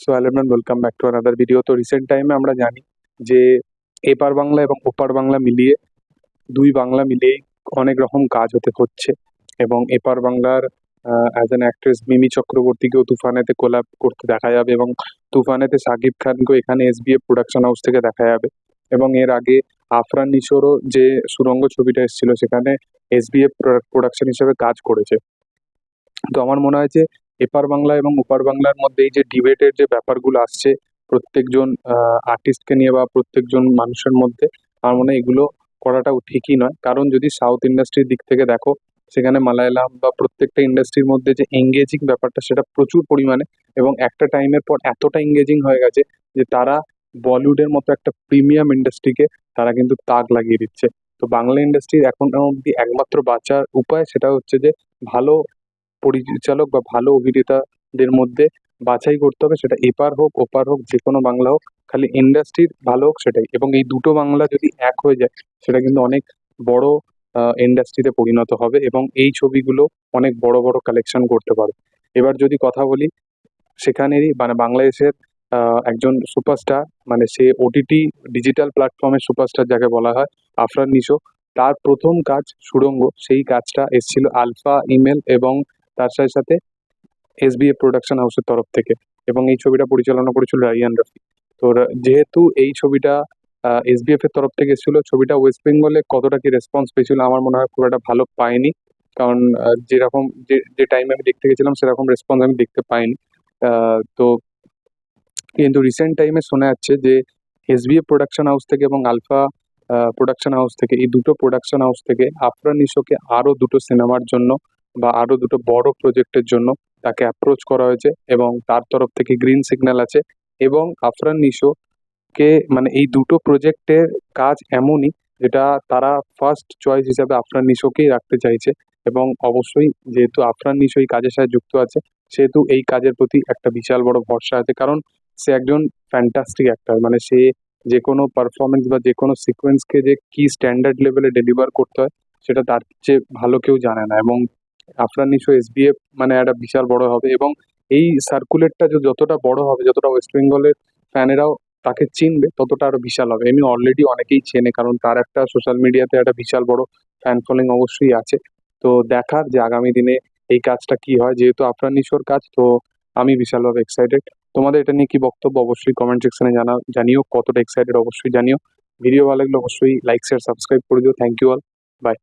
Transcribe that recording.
So hello ma'am welcome back to another video তো recent টাইমে আমরা জানি যে, এপার বাংলা এবং ওপার বাংলা মিলিয়ে, দুই বাংলা মিলিয়েই অনেক রকম কাজ হতে হচ্ছে। এবং এপার বাংলার অ্যাজ অ্যান অ্যাক্ট্রেস মিমি চক্রবর্তীকেও তুফানেতে কোলাপ করতে দেখা যাবে এবং তুফানেতে সাকিব খানকেও এখানে এসবিএফ প্রোডাকশন হাউস থেকে দেখা যাবে। এবং এর আগে আফরান নিশোরও যে সুরঙ্গ ছবিটা এসেছিল, সেখানে এস এসবিএফ প্রোডাকশন হিসেবে কাজ করেছে। তো আমার মনে হয় যে এপার বাংলা এবং ওপার বাংলার মধ্যে এই যে ডিবেটের যে ব্যাপারগুলো আসছে, প্রত্যেকজন আর্টিস্টকে নিয়ে বা প্রত্যেকজন মানুষের মধ্যে, আমার মনে হয় এগুলো করাটাও ঠিকই নয়। কারণ যদি সাউথ ইন্ডাস্ট্রির দিক থেকে দেখো, সেখানে মালায়ালাম বা প্রত্যেকটা ইন্ডাস্ট্রির মধ্যে যে এঙ্গেজিং ব্যাপারটা, সেটা প্রচুর পরিমাণে এবং একটা টাইমের পর এতটা এঙ্গেজিং হয়ে গেছে যে তারা বলিউডের মতো একটা প্রিমিয়াম ইন্ডাস্ট্রিকে তারা কিন্তু তাক লাগিয়ে দিচ্ছে। তো বাংলা ইন্ডাস্ট্রির এখন অবধি একমাত্র বাঁচার উপায় সেটা হচ্ছে যে ভালো পরিচালক বা ভালো অভিনেতাদের মধ্যে বাছাই করতে হবে, সেটা এপার হোক, ওপার হোক যে কোনো বাংলা হোক, খালি ইন্ডাস্ট্রির ভালো হোক সেটাই। এবং এই দুটো বাংলা যদি এক হয়ে যায়, সেটা কিন্তু অনেক বড় ইন্ডাস্ট্রিতে পরিণত হবে এবং এই ছবিগুলো অনেক বড় বড় কালেকশন করতে পারে এবার যদি কথা বলি, সেখানেরই মানে বাংলাদেশের একজন সুপারস্টার মানে সে ওটিটি ডিজিটাল প্ল্যাটফর্মের সুপারস্টার যাকে বলা হয়, আফরান নিশো, তার প্রথম কাজ সুড়ঙ্গ, সেই কাজটা এসেছিল আলফা ইমেল এবং তার সাথে সাথে এসবিএফ প্রোডাকশন হাউসের তরফ থেকে। এবং এই ছবিটা পরিচালনা করেছিল রাইয়ান রফি। তো যেহেতু এই ছবিটা এস এসবিএফ এর তরফ থেকে এসেছিল, ছবিটা ওয়েস্ট বেঙ্গলে কতটা কি রেসপন্স পেয়েছিল আমার মনে হয় খুব একটা ভালো পাইনি। কারণ যেরকম যে যে টাইমে আমি দেখতে গেছিলাম, সেরকম রেসপন্স আমি দেখতে পাইনি। তো কিন্তু রিসেন্ট টাইমে শোনা যাচ্ছে যে S B SBF production house থেকে এবং আলফা প্রোডাকশন হাউস থেকে, এই দুটো প্রোডাকশন হাউস থেকে আফরান নিশোকে আরও দুটো সিনেমার জন্য বা আরও দুটো বড় প্রজেক্টের জন্য তাকে অ্যাপ্রোচ করা হয়েছে এবং তার তরফ থেকে গ্রিন সিগন্যাল আছে এবং আফরান নিশোকে মানে এই দুটো প্রজেক্টের কাজ এমনই যেটা তারা ফার্স্ট চয়েস হিসাবে আফরান নিশোকেই রাখতে চাইছে এবং অবশ্যই যেহেতু আফরান নিশো এই কাজের সাথে যুক্ত আছে, সেহেতু এই কাজের প্রতি একটা বিশাল বড় ভরসা আছে। কারণ সে একজন ফ্যান্টাস্টিক অ্যাক্টর মানে সে যে কোনো পারফরমেন্স বা যে কোনো সিকোয়েন্সকে যে কি স্ট্যান্ডার্ড লেভেলে ডেলিভার করতে হয়, সেটা তার চেয়ে ভালো কেউ জানে না। এবং আফরান নিশো এসবিএফ মানে একটা বিশাল বড় হবে এবং এই সার্কুলেটটা যতটা বড় হবে, যতটা ওয়েস্ট বেঙ্গলের ফ্যানেরাও তাকে চিনবে, ততটা আরও বিশাল হবে। এমনি অলরেডি অনেকেই চেনে, কারণ তার একটা সোশ্যাল মিডিয়াতে একটা বিশাল বড় ফ্যান ফলোয়িং অবশ্যই আছে। তো দেখার যে আগামী দিনে এই কাজটা কি হয়, যেহেতু আফরান নিশোর কাজ, তো আমি বিশালভাবে এক্সাইটেড তোমাদের এটা নিয়ে কি বক্তব্য, অবশ্যই কমেন্ট সেকশনে জানা জানিও, কতটা এক্সাইটেড অবশ্যই জানিও। ভিডিও ভালো লাগলে অবশ্যই লাইক শেয়ার সাবস্ক্রাইব করে দিও। Thank you all by